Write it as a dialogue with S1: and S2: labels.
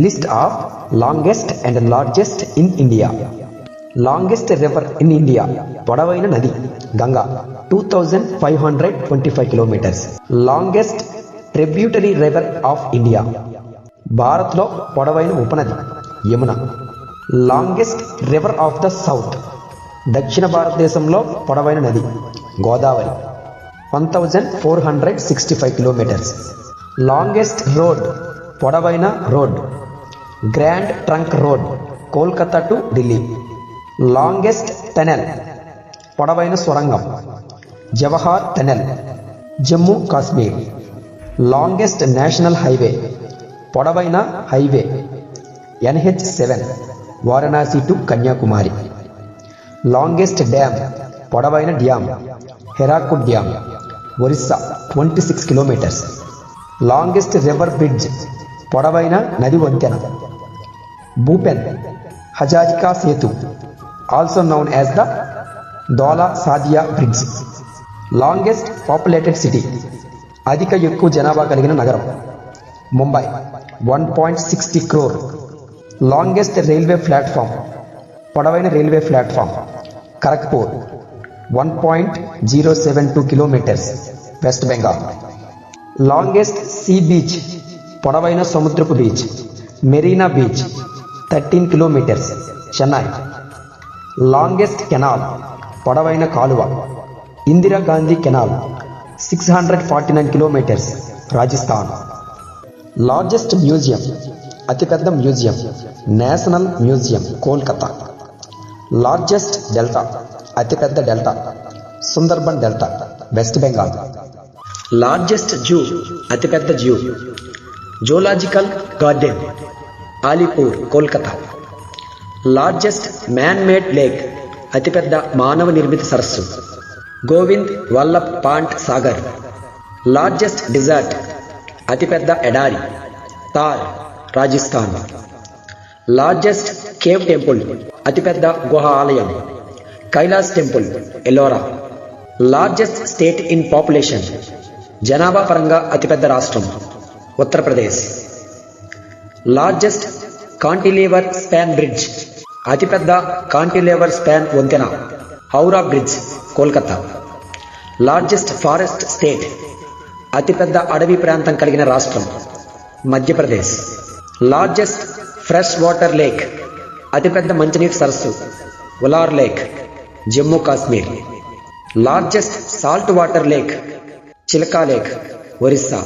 S1: List of longest and largest in India. Longest river in India పొడవైన నది Ganga two thousand five hundred twenty five kilometres longest tributary river of India భారత్లో పొడవైన ఉపనది Yamuna. Longest river of the south దక్షిణ భారతదేశంలో పొడవైన నది Godavari one thousand four hundred sixty five kilometres longest road పొడవైన road. Grand trunk road Kolkata to Delhi. Longest tunnel పొడవైన సొరంగం. Jawahar tunnel Jammu Kashmir. Longest national highway పొడవైన highway. NH seven Varanasi to Kanyakumari. Longest dam పొడవైన dam Hirakud dam Orissa twenty six kilometres. Longest river bridge పొడవైన నది వంతెన. Bhupen Hazarika Setu also known as the Dhola Sadiya bridge longest populated city అధిక ఎక్కువ జనాభా కలిగిన నగరం Mumbai one point sixty crore longest railway platform పొడవైన railway platform Kharagpur one point zero seven two kilometres West Bengal longest sea beach పొడవైన సముద్రపు beach Marina beach thirteen kilometres Chennai longest canal పొడవైన కాలువ Indira Gandhi canal six hundred forty nine kilometres Rajasthan largest museum అతిపెద్ద museum national museum Kolkata largest delta అతిపెద్ద delta Sundarban delta West Bengal largest zoo అతిపెద్ద zoo zoological garden Alipore Kolkata. Largest man made lake అతిపెద్ద మానవ నిర్మిత సరస్సు. Govind Vallabh Pant Sagar. Largest desert అతిపెద్ద ఎడారి. Thar Rajasthan. Largest cave temple అతిపెద్ద గుహ ఆలయం. Kailash temple Ellora. Largest state in population జనాభా పరంగా అతిపెద్ద రాష్ట్రం Uttar Pradesh. Largest cantilever span bridge. అతిపెద్ద కాంటిలేవర్ స్పాన్ వంతెన Howrah bridge Kolkata. Largest forest state అతిపెద్ద అడవి ప్రాంతం కలిగిన రాష్ట్రం Madhya Pradesh. Largest fresh water lake అతిపెద్ద మంచినీటి సరస్సు Wular lake Jammu Kashmir. Largest salt water lake Chilika lake Orissa.